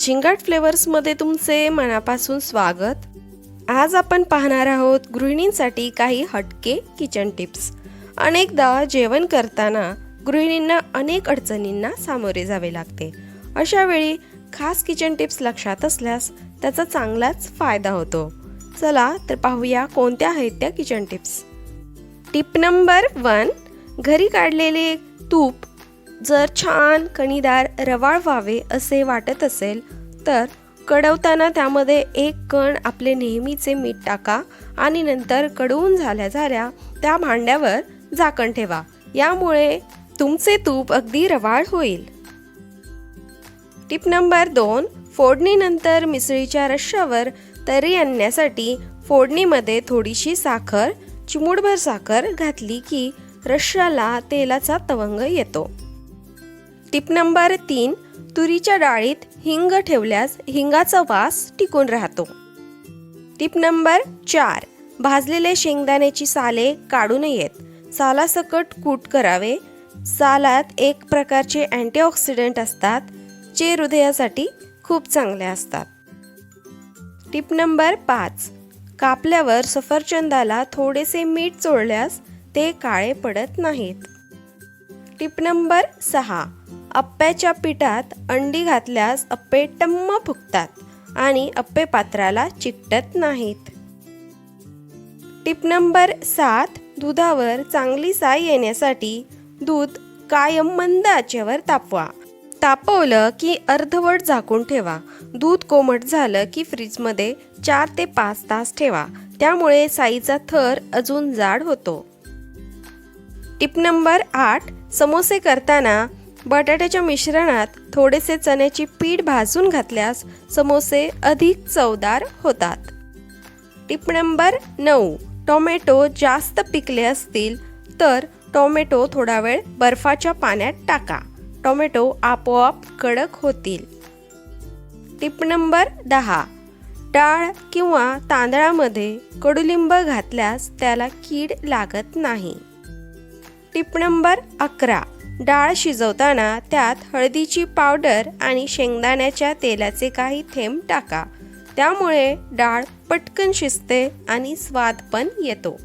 झिंगाट फ्लेवर्समध्ये तुमचे मनापासून स्वागत. आज आपण पाहणार आहोत गृहिणींसाठी काही हटके किचन टिप्स. अनेकदा जेवण करताना गृहिणींना अनेक अडचणींना सामोरे जावे लागते. अशा वेळी खास किचन टिप्स लक्षात असल्यास त्याचा चांगलाच फायदा होतो. चला तर पाहूया कोणत्या आहेत त्या kitchen tips. Tip number one घरी काढलेले तूप जर छान कणीदार रवाळ व्हावे असे वाटत असेल तर कडवताना त्यामध्ये एक कण आपले नेहमीचे मीठ टाका आणि नंतर कडवून झाल्या झाल्या त्या भांड्यावर झाकण ठेवा. यामुळे तुमचे तूप अगदी रवाळ होईल. टिप नंबर दोन फोडणीनंतर मिसळीच्या रश्श्यावर तरी आणण्यासाठी फोडणीमध्ये थोडीशी साखर चिमूटभर साखर घातली की रश्श्याला तेलाचा तवंग येतो. टिप नंबर तीन तुरीच्या डाळीत हिंग ठेवल्यास हिंगाचा वास टिकून राहतो. टिप नंबर चार भाजलेले शेंगदाण्याची साले काढू नयेत. सालासकट कूट करावे. सालात एक प्रकारचे अँटीऑक्सिडंट असतात जे हृदयासाठी खूप चांगले असतात. टिप नंबर पाच कापल्यावर सफरचंदाला थोडेसे मीठ चोळल्यास ते काळे पडत नाहीत. टिप नंबर सहा अप्प्याच्या पिठात अंडी घातल्यास अप्पे टम्म फुगतात आणि अप्पे पात्राला चिकटत नाहीत. टिप नंबर सात दुधावर चांगली साय येण्यासाठी दूध कायम मंद आचेवर तापवा. तापवलं की अर्धवट झाकून ठेवा. दूध कोमट झालं की फ्रीजमध्ये चार ते पाच तास ठेवा. त्यामुळे साईचा थर अजून जाड होतो. टिप नंबर आठ समोसे करताना बटाट्याच्या मिश्रणात थोडेसे चण्याची पीठ भाजून घातल्यास समोसे अधिक चवदार होतात. टिप नंबर नऊ. टोमॅटो जास्त पिकले असतील तर टोमॅटो थोडा वेळ बर्फाच्या पाण्यात टाका. टोमॅटो आपोआप कडक होतील. टिप नंबर दहा. डाळ किंवा तांदळामध्ये कडुलिंब घातल्यास त्याला कीड लागत नाही. टिप नंबर अकरा. डाळ शिजवताना त्यात हळदीची पावडर आणि शेंगदाण्याच्या तेलाचे काही थेंब टाका. त्यामुळे डाळ पटकन शिजते आणि स्वाद पण येतो.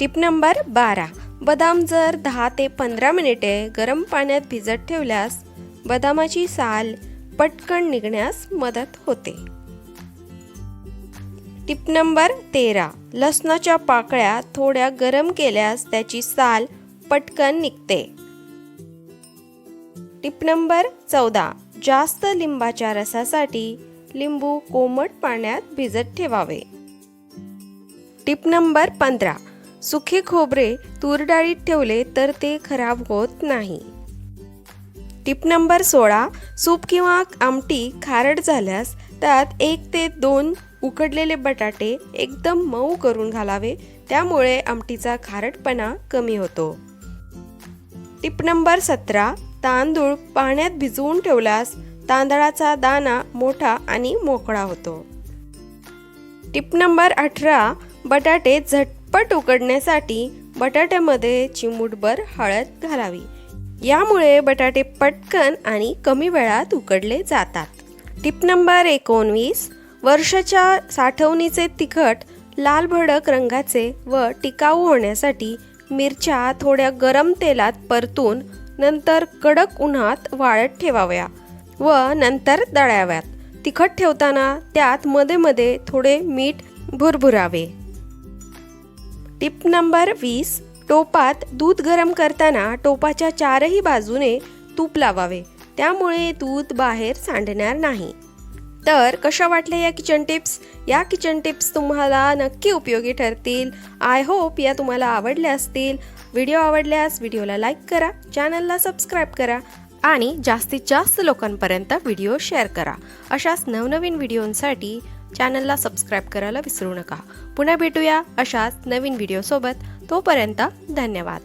टिप नंबर बारा. बदाम जर दहा ते पंधरा मिनिटे गरम पाण्यात भिजत ठेवल्यास बदामाची साल पटकन निघण्यास मदत होते. टिप नंबर तेरा. लसणाच्या पाकळ्या थोड्या गरम केल्यास त्याची साल पटकन निघते. टिप नंबर चौदा. जास्त लिंबाच्या रसासाठी लिंबू कोमट पाण्यात भिजत ठेवावे. टिप नंबर पंधरा. सुखे खोबरे तूर डाळीत ठेवले तर ते खराब होत नाही. टिप नंबर सोळा. सूप किंवा आमटी खारट झाल्यास त्यात एक ते दोन उकडलेले बटाटे एकदम मऊ करून घालावे. त्यामुळे आमटीचा खारटपणा कमी होतो. टिप नंबर सतरा. तांदूळ पाण्यात भिजवून ठेवल्यास तांदळाचा दाना मोठा आणि मोकळा होतो. टिप नंबर अठरा बटाटे झटपट उकडण्यासाठी बटाट्यामध्ये चिमूटभर हळद घालावी. यामुळे बटाटे पटकन आणि कमी वेळात उकडले जातात. टिप नंबर एकोणवीस वर्षाच्या साठवणीचे तिखट लाल भडक रंगाचे व टिकाऊ होण्यासाठी मिरच्या थोड्या गरम तेलात परतून नंतर कडक उन्हात वाळत ठेवाव्या व नंतर दळाव्यात. तिखट ठेवताना त्यात मध्ये मध्ये थोडे मीठ भुरभुरावे. टिप नंबर वीस टोपात दूध गरम करताना टोपाच्या चारही बाजूने तूप लावावे. त्यामुळे दूध बाहेर सांडणार नाही. तर कशा वाटल्या या किचन टिप्स या किचन टिप्स तुम्हाला नक्की उपयोगी ठरतील. आय होप या तुम्हाला आवडल्या असतील. व्हिडिओ आवडल्यास व्हिडिओला लाईक करा चॅनलला सबस्क्राईब करा आणि जास्तीत जास्त लोकांपर्यंत व्हिडिओ शेअर करा. अशाच नवनवीन व्हिडिओंसाठी चॅनलला सबस्क्राईब करायला विसरू नका. पुन्हा भेटूया अशाच नवीन व्हिडिओसोबत तोपर्यंत धन्यवाद.